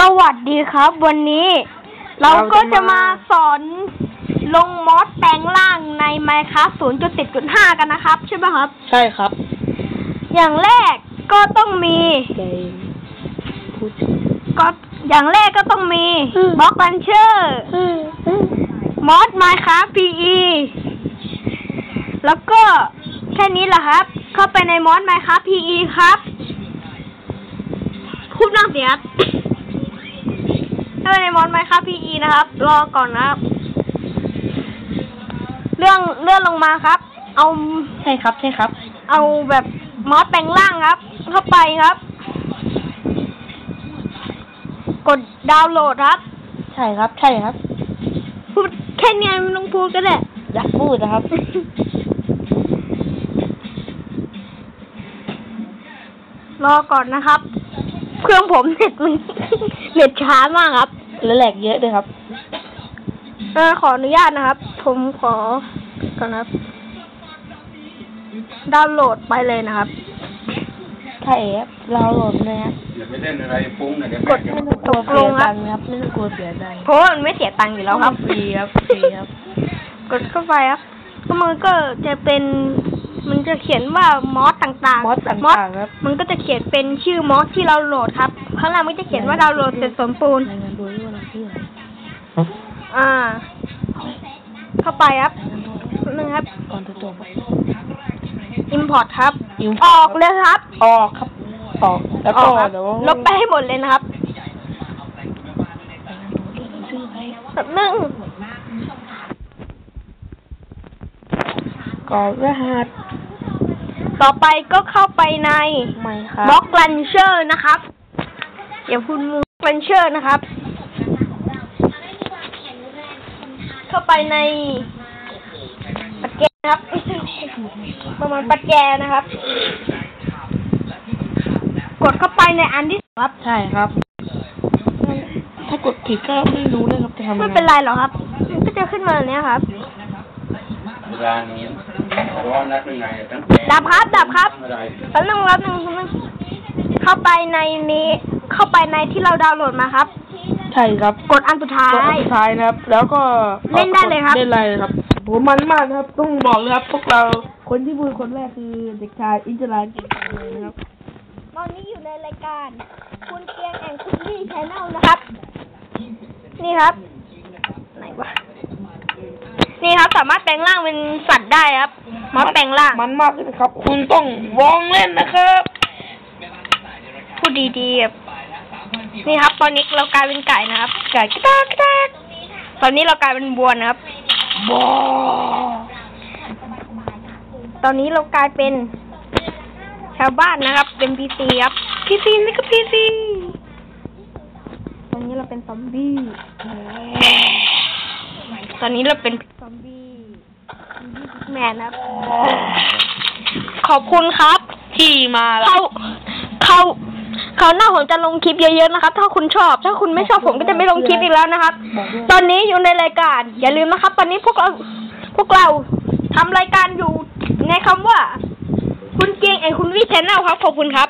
สวัสดีครับ วันนี้ เราก็จะมาสอนลงมอสแปลงร่างใน Minecraft 0.10.5 กันนะครับ ใช่ไหมครับ ใช่ครับ อย่างแรกก็ต้องมีเกมพูดก็อย่างแรกก็ต้องมีอืมบล็อก n ันเชอร์มอส Minecraft PE แล้วก็แค่นี้แหละครับ เข้าไปในมอส Minecraft PE ครับพูดนั่งเสีย ครับเข้าไปในมอส Minecraft PE นะครับ รอก่อนนะครับ เรื่องเลื่อนลงมาครับ เอาใช่ครับใช่ครับ เอาแบบมอสแปลงร่างครับ เข้าไปครับ กดดาวน์โหลดครับ ใช่ครับใช่ครับพูดแค่เนี้ยไม่ต้องพูดก็ได้อยากพูดนะครับ รอก่อนนะครับ เครื่องผมเน็ตมันเน็ตช้ามากครับ แล้วแหลกเยอะด้วยครับเออขออนุญาตนะครับ ผมขอก่อนนะครับ ดาวน์โหลดไปเลยนะครับใช่ครับเราโหลดเลยครับอย่าไปเล่นอะไรฟุ้งนะเดี๋ยวกแม่ดจะไม่มาต้องกลัวเสียตังค์ครับ ไม่ต้องกลัวเสียตังค์เพราะว่ามันไม่เสียตังค์อยู่แล้วครับฟรีครับฟรีครับ กดเข้าไปครับก็มันก็จะเป็น มันจะเขียนว่ามอสต่างๆมอสต่างๆครับ มันก็จะเขียนเป็นชื่อมอสที่เราโหลดครับข้างล่างมันจะเขียนว่าดาวน์โหลดเสร็จสมบูรณ์รายงานดูด้วยว่าเราชื่ออะไรอ่า เข้าไปครับนึงครับก่อนจะจบครับ import ครับ Import ออกเลยครับ ออกครับ ออกแล้วก็ออกครับเดี๋ยวลบไปให้หมดเลยนะครับรายงานดูด้วยว่าชื่ออะไรแบบนึง กรอกรหัส ต่อไปก็เข้าไปในไม่ครับบล็อกลันเชอร์นะครับอย่าพูดมูลันเชอร์นะครับ เข้าไปในปัดแกนนะครับประมาณปัดแกนนะครับ กดเข้าไปในอันที่สองครับใช่ครับ ถ้ากดผิดก็ไม่รู้เลยครับจะทำยังไงไม่เป็นไรหรอกครับ มันก็จะขึ้นมาแบบเนี้ยครับ เวลานี้ร้อนนักเป็นไงตั้งดับครับดับครับอะไรแป๊บนึงแป๊บนึงแป๊บนึงเข้าไปในนี้ เข้าไปในที่เราดาวน์โหลดมาครับ ใช่ครับกดอันสุดท้ากดอันยสุดท้ายนะครับ แล้วก็เล่นได้เลยครับ เล่นได้เลยครับผมมันมากนะครับ ต้องบอกเลยครับ พวกเราคนที่พูดคนแรกคือเด็กชายอินทรานเก่งจังเลยนะครับ ตอนนี้อยู่ในรายการ คุณเกียงแอนคุณลี่ชแนลนะครับ นี่ครับามารถแปลงร่างเป็นสัตว์ได้ครับมอสแปลงร่าง มันมากเลยนะครับ คุณต้องวองเล่นนะครับพูดดีๆครับนี่ครับ ตอนนี้เรากลายเป็นไก่นะครับไก่กระแทกกระแทกตอนนี้เรากลายเป็นบัวนะครับบอตอนนี้เรากลายเป็นชาวบ้านนะครับ เป็นพีซีครับพีซีนี่ก็พีซีตอนนี้เราเป็นซอมบี้ตอนนี้เราเป็นซอมบี้ แมนนะครับ ขอบคุณครับ ที่มาแล้เขาวเขาเขาวหน้าผมจะลงคลิปเยอะๆนะครับ ถ้าคุณชอบ ถ้าคุณไม่ชอบผมก็จะไม่ลงคลิปอีกแล้วนะครับบอกด้วยตอนนี้อยู่ในรายการ อย่าลืมนะครับ ตอนนี้พวกเราพวกเราทำรายการอยู่ในคำว่า คุณเกียงไอคุณวิชแนลครับ ขอบคุณครับ